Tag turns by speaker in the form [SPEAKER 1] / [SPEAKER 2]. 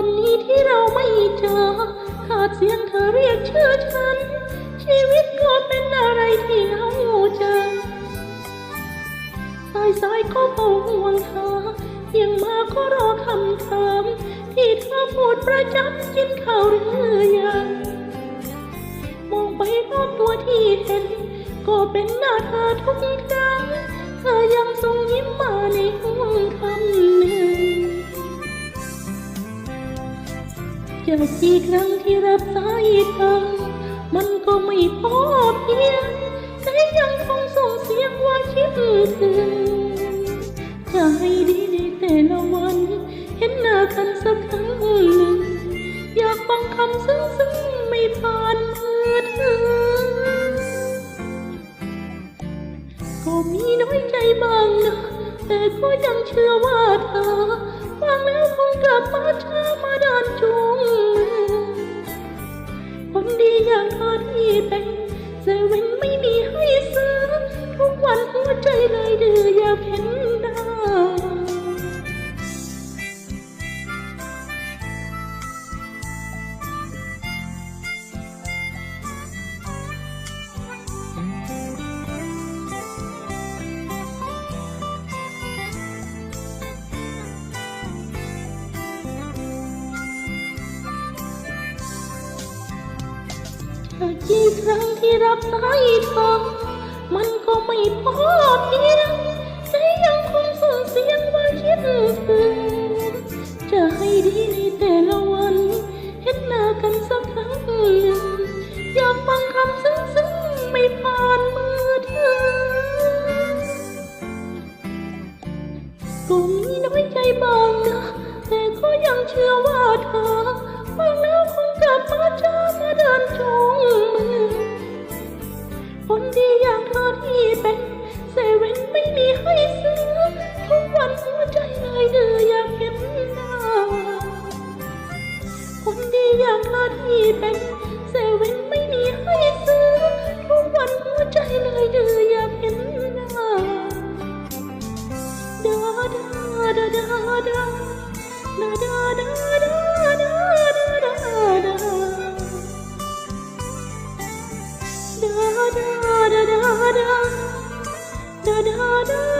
[SPEAKER 1] วันนี้ที่เราไม่เจอขาดเสียงเธอเรียกชื่อฉัน ชีวิตก็เป็นอะไรที่เหงาจังสายสายก็เฝ้าห่วงเธอยังมาก็รอคำถามที่เธอพูดประจำกินข้าวหรือยังมองไปรอบตัวที่เห็น ก็เป็นหน้าเธอทุกครั้งเธอยังทรงยิ้มมาในห้วงคำ จะกี่ครั้งที่รับสายเธอ มันก็ไม่พอเพียงต่ยังคงส่งเสียงว่าคิดถึงใจดีในแต่ละวัน เห็นหน้ากันสักครั้งหนึ่ง อยากฟังคำซึ้งซึ้งไม่ผ่านมือถือก็มีน้อยใจบ้างนะ แต่ก็ยังเชื่อว่าเธอ แต่กี่ครั้งที่รับสายเธอมันก็ไม่พอเพียงแใจยังคงส่งเสียงว่าคิดถึงจะให้ดีในแต่ละวันเห็นหน้ากันสักครั้งหนึ่งอยากฟังคำซึ้งๆไม่พอ da da da